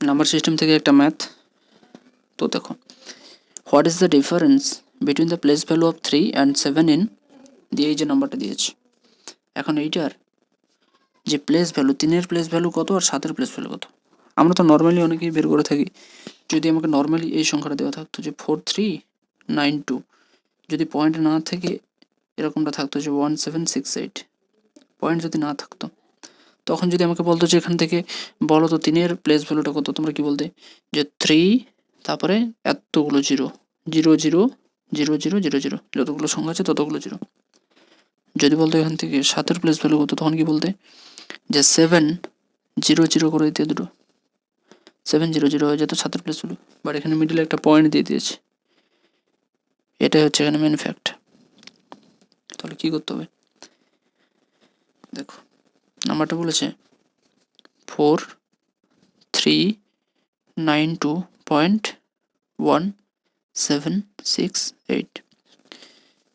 Number system থেকে একটা math তো দেখো what is the difference between the place value of three and seven in দিয়ে এই যে নাম্বারটা দিয়েছে। এখন এইটার যে প্লেস ভ্যালু তিনের প্লেস ভ্যালু কত আর সাতের প্লেস ভ্যালু কত? আমরা তো নর্মালি অনেকেই বের করে থাকি। যদি আমাকে নর্মালি এই সংখ্যাটা দেওয়া থাকতো যে ফোর থ্রি নাইন টু যদি পয়েন্ট না থেকে এরকমটা থাকতো যে one seven six eight point যদি না থাকতো তখন যদি আমাকে বলতো যে এখান থেকে বলো তো তিনের প্লেস ভ্যালুটা কত, তোমরা কি বলতে? যে থ্রি তারপরে এতগুলো zero zero zero zero zero zero zero যতগুলো সংখ্যা আছে ততগুলো জিরো যদি বলতো এখান থেকে সাতের প্লেস ভ্যালু কত, তখন কি বলতে? যে সেভেন জিরো জিরো করে দিতে দুটো। সেভেন জিরো জিরো হয়ে যেত সাতের প্লেস ভ্যালু বাট এখানে মিডিলে একটা পয়েন্ট দিয়ে দিয়েছে। এটাই হচ্ছে এখানে মেন ফ্যাক্ট তাহলে কী করতে হবে? নাম্বারটা বলেছে। Four three nine two point one seven six eight.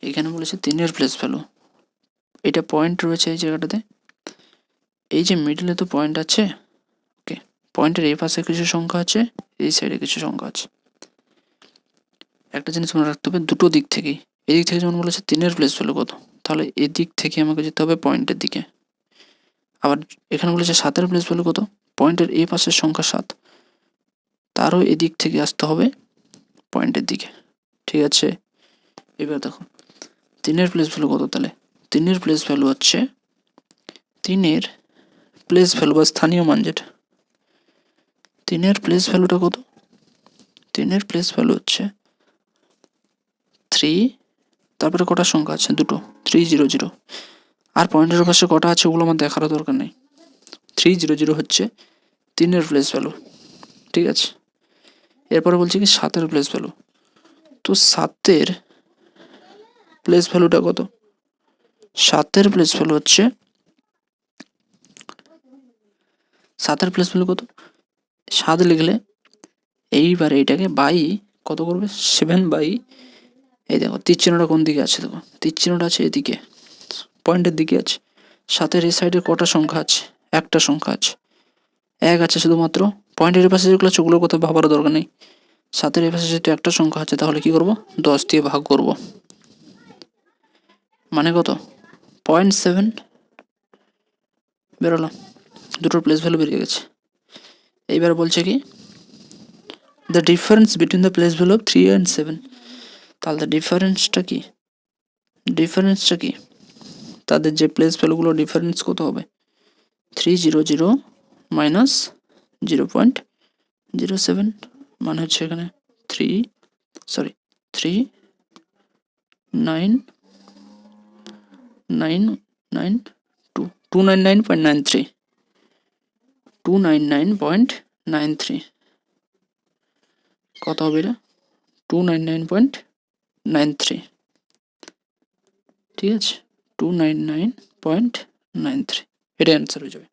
এখানে বলেছে তিনের প্লেস ভ্যালু এটা পয়েন্ট রয়েছে এই জায়গাটাতে। এই যে মিডলে তো পয়েন্ট আছে। ওকে পয়েন্টের এই পাশে কিছু সংখ্যা আছে, এই সাইডে কিছু সংখ্যা আছে। একটা জিনিস মনে রাখতে হবে, দুটো দিক থেকেই। এদিক থেকে যেমন বলেছে তিনের প্লেস ভ্যালু কত, তাহলে এদিক থেকে আমাকে যেতে হবে পয়েন্টের দিকে। আবার এখানে বলেছে সাতের প্লেস ভ্যালু কত? পয়েন্টের এই পাশের সংখ্যা সাত। তারও এদিক থেকে আসতে হবে পয়েন্টের দিকে। ঠিক আছে? এবার দেখো, তিনের প্লেস ভ্যালু কত তাহলে? তিনের প্লেস ভ্যালু হচ্ছে, তিনের প্লেস ভ্যালু বা স্থানীয় মান যেটা। তিনের প্লেস ভ্যালুটা কত? তিনের প্লেস ভ্যালু হচ্ছে থ্রি তারপরে কটা সংখ্যা আছে? দুটো। থ্রি জিরো জিরো আর পয়েন্টের পাশে কটা আছে ওগুলো আমার দেখারও দরকার নেই। থ্রি জিরো জিরো হচ্ছে তিনের প্লেস ভ্যালু ঠিক আছে? এরপরে বলছি কি সাতের প্লেস ভ্যালু তো সাতের প্লেস ভ্যালুটা কত? সাতের প্লেস ভ্যালু হচ্ছে, সাতের প্লেস ভ্যালু কত? সাত লিখলে এইবার এইটাকে বাই কত করবে? সেভেন বাই, এই দেখো, তীর চিহ্নটা কোন দিকে আছে দেখো? তীর চিহ্নটা আছে এদিকে। পয়েন্টের দিকে আছে। সাতের এই সাইডে কটা সংখ্যা আছে? একটা সংখ্যা আছে। এক আছে শুধুমাত্র। পয়েন্টের পাশে যেগুলো আছে, ওগুলোর কথা ভাবার দরকার নেই। সাতের এই পাশে যেহেতু একটা সংখ্যা আছে, তাহলে কি করব? দশ দিয়ে ভাগ করব। মানে কত? Point seven. বেরোলো দুটোর প্লেস ভ্যালু বেরিয়ে গেছে। এইবার বলছে কি? The difference between the place value of three and seven তাহলে দ্য ডিফারেন্সটা কি? ডিফারেন্সটা কি? তাদের যে প্লেস ভ্যালুগুলো ডিফারেন্স কত হবে। Three zero zero minus zero point zero seven মানে হচ্ছে এখানে three sorry three nine nine nine two two nine nine point nine three two nine nine point nine three কত হবে এটা? Two nine nine point nine three ঠিক আছে? Two nine nine point nine three এটা answer হয়ে যাবে